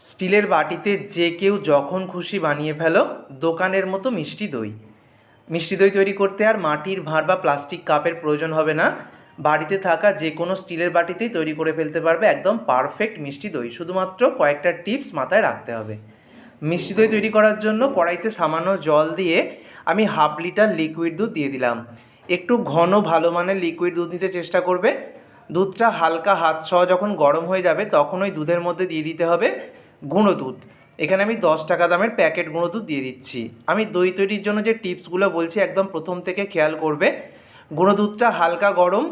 স্টিলের বাটিতে যে কেউ যখন খুশি বানিয়ে ফেলো, দোকানের মতো মিষ্টি দই। মিষ্টি দই তৈরি করতে আর মাটির ভাঁড় বা প্লাস্টিক কাপের প্রয়োজন হবে না। বাড়িতে থাকা যে কোনো স্টিলের বাটিতেই তৈরি করে ফেলতে পারবে একদম পারফেক্ট মিষ্টি দই। শুধুমাত্র কয়েকটা টিপস মাথায় রাখতে হবে। মিষ্টি দই তৈরি করার জন্য কড়াইতে সামান্য জল দিয়ে আমি হাফ লিটার লিকুইড দুধ দিয়ে দিলাম। একটু ঘন ভালো মানের লিকুইড দুধ নিতে চেষ্টা করবে। দুধটা হালকা হাত সহ যখন গরম হয়ে যাবে, তখন ওই দুধের মধ্যে দিয়ে দিতে হবে। গুঁড়ো দুধ এখানে আমি দশ টাকা দামের প্যাকেট গুঁড়ো দুধ দিয়ে দিচ্ছি। আমি দই তৈরির জন্য যে টিপসগুলো বলছি একদম প্রথম থেকে খেয়াল করবে। গুঁড়ো দুধটা হালকা গরম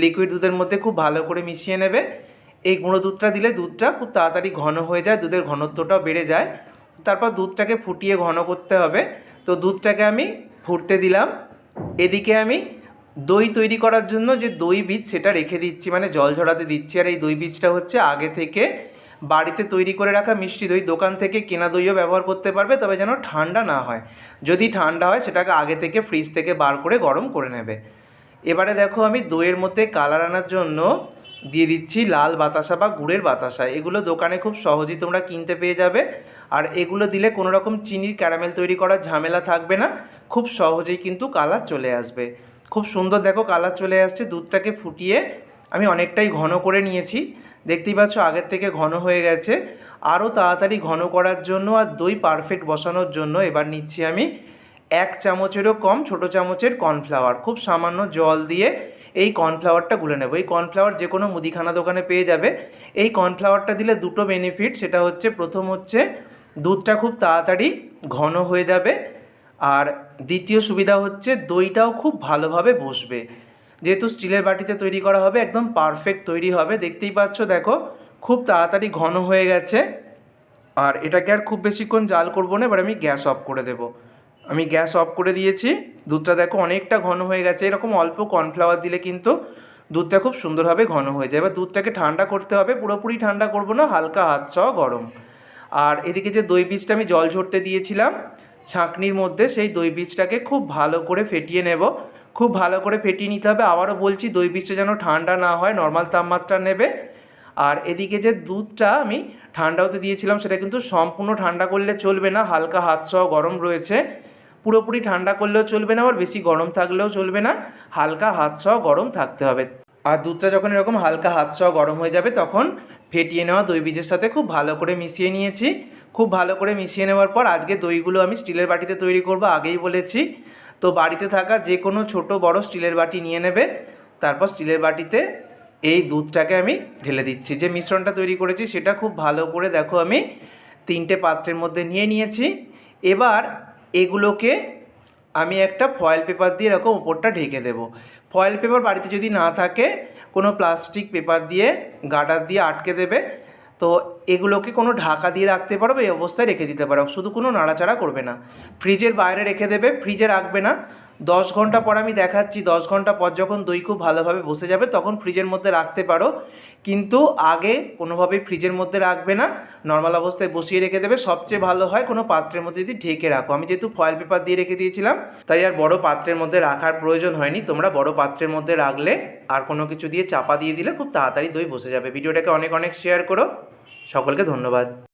লিকুইড দুধের মধ্যে খুব ভালো করে মিশিয়ে নেবে। এই গুঁড়ো দুধটা দিলে দুধটা খুব তাড়াতাড়ি ঘন হয়ে যায়, দুধের ঘনত্বটাও বেড়ে যায়। তারপর দুধটাকে ফুটিয়ে ঘন করতে হবে। তো দুধটাকে আমি ফুটতে দিলাম। এদিকে আমি দই তৈরি করার জন্য যে দই বীজ সেটা রেখে দিচ্ছি মানে জল ঝরাতে দিচ্ছি। আর এই দই বীজটা হচ্ছে আগে থেকে বাড়িতে তৈরি করে রাখা মিষ্টি দই দোকান থেকে কেনা দইও ব্যবহার করতে পারবে, তবে যেন ঠান্ডা না হয়। যদি ঠান্ডা হয়, সেটাকে আগে থেকে ফ্রিজ থেকে বার করে গরম করে নেবে। এবারে দেখো আমি দইয়ের মধ্যে কালার আনার জন্য দিয়ে দিচ্ছি লাল বাতাসা বা গুড়ের বাতাসা। এগুলো দোকানে খুব সহজেই তোমরা কিনতে পেয়ে যাবে। আর এগুলো দিলে কোনো রকম চিনির ক্যারামেল তৈরি করার ঝামেলা থাকবে না। খুব সহজেই কিন্তু কালার চলে আসবে। খুব সুন্দর দেখো কালার চলে আসছে, দুধটাকে ফুটিয়ে আমি অনেকটাই ঘন করে নিয়েছি। দেখতেই পাচ্ছ আগের থেকে ঘন হয়ে গেছে। আরও তাড়াতাড়ি ঘন করার জন্য আর দই পারফেক্ট বসানোর জন্য এবার নিচ্ছি আমি এক চামচেরও কম ছোট চামচের কর্নফ্লাওয়ার খুব সামান্য জল দিয়ে এই কর্নফ্লাওয়ারটা গুলে নেব। এই কর্নফ্লাওয়ার যে কোনো মুদিখানা দোকানে পেয়ে যাবে। এই কর্নফ্লাওয়ারটা দিলে দুটো বেনিফিট সেটা হচ্ছে প্রথম হচ্ছে দুধটা খুব তাড়াতাড়ি ঘন হয়ে যাবে। আর দ্বিতীয় সুবিধা হচ্ছে দইটাও খুব ভালোভাবে বসবে। যেহেতু স্টিলের বাটিতে তৈরি করা হবে, একদম পারফেক্ট তৈরি হবে। দেখতেই পাচ্ছ, দেখো, খুব তাড়াতাড়ি ঘন হয়ে গেছে। আর এটাকে আর খুব বেশিক্ষণ জাল করব না, এবার আমি গ্যাস অফ করে দেব। আমি গ্যাস অফ করে দিয়েছি। দুধটা দেখো অনেকটা ঘন হয়ে গেছে। এরকম অল্প কর্নফ্লাওয়ার দিলে কিন্তু দুধটা খুব সুন্দরভাবে ঘন হয়ে যায়। এবার দুধটাকে ঠান্ডা করতে হবে। পুরোপুরি ঠান্ডা করব না, হালকা হাত সহ গরম। আর এদিকে যে দই বীজটা আমি জল ঝরতে দিয়েছিলাম, ছাঁকনির মধ্যে, সেই দই বীজটাকে খুব ভালো করে ফেটিয়ে নেব। খুব ভালো করে ফেটিয়ে নিতে হবে। আবারও বলছি দই বীজটা যেন ঠান্ডা না হয় নর্মাল তাপমাত্রা নেবে। আর এদিকে যে দুধটা আমি ঠান্ডা হতে দিয়েছিলাম, সেটা কিন্তু সম্পূর্ণ ঠান্ডা করলে চলবে না। হালকা হাত সহ গরম রয়েছে। পুরোপুরি ঠান্ডা করলেও চলবে না, আবার বেশি গরম থাকলেও চলবে না। হালকা হাত সহ গরম থাকতে হবে। আর দুধটা যখন এরকম হালকা হাত সহ গরম হয়ে যাবে, তখন ফেটিয়ে নেওয়া দই বীজের সাথে খুব ভালো করে মিশিয়ে নিয়েছি। খুব ভালো করে মিশিয়ে নেওয়ার পর আজকে দইগুলো আমি স্টিলের বাটিতে তৈরি করব, আগেই বলেছি। তো বাড়িতে থাকা যে কোনো ছোট বড় স্টিলের বাটি নিয়ে নেবে। তারপর স্টিলের বাটিতে এই দুধটাকে আমি ঢেলে দিচ্ছি। যে মিশ্রণটা তৈরি করেছি সেটা খুব ভালো করে দেখো আমি তিনটে পাত্রের মধ্যে নিয়ে নিয়েছি। এবার এগুলোকে আমি একটা ফয়েল পেপার দিয়ে এরকম উপরটা ঢেকে দেবো। ফয়েল পেপার বাড়িতে যদি না থাকে, কোনো প্লাস্টিক পেপার দিয়ে গার্ডার দিয়ে আটকে দেবে। তো এগুলোকে কোনো ঢাকা দিয়ে রাখতে পারো এই অবস্থায় রেখে দিতে পারো। শুধু কোনো নাড়াচাড়া করবে না। ফ্রিজের বাইরে রেখে দেবে, ফ্রিজে রাখবে না। দশ ঘণ্টা পর আমি দেখাচ্ছি, দশ ঘণ্টা পর যখন দই খুব ভালোভাবে বসে যাবে তখন ফ্রিজের মধ্যে রাখতে পারো। কিন্তু আগে কোনোভাবেই ফ্রিজের মধ্যে রাখবে না, নর্মাল অবস্থায় বসিয়ে রেখে দেবে। সবচেয়ে ভালো হয় কোনো পাত্রের মধ্যে যদি ঢেকে রাখো। আমি যেহেতু ফয়েল পেপার দিয়ে রেখে দিয়েছিলাম, তাই আর বড় পাত্রের মধ্যে রাখার প্রয়োজন হয়নি। তোমরা বড় পাত্রের মধ্যে রাখলে আর কোনো কিছু দিয়ে চাপা দিয়ে দিলে খুব তাড়াতাড়ি দই বসে যাবে। ভিডিওটাকে অনেক অনেক শেয়ার করো। সকলকে ধন্যবাদ।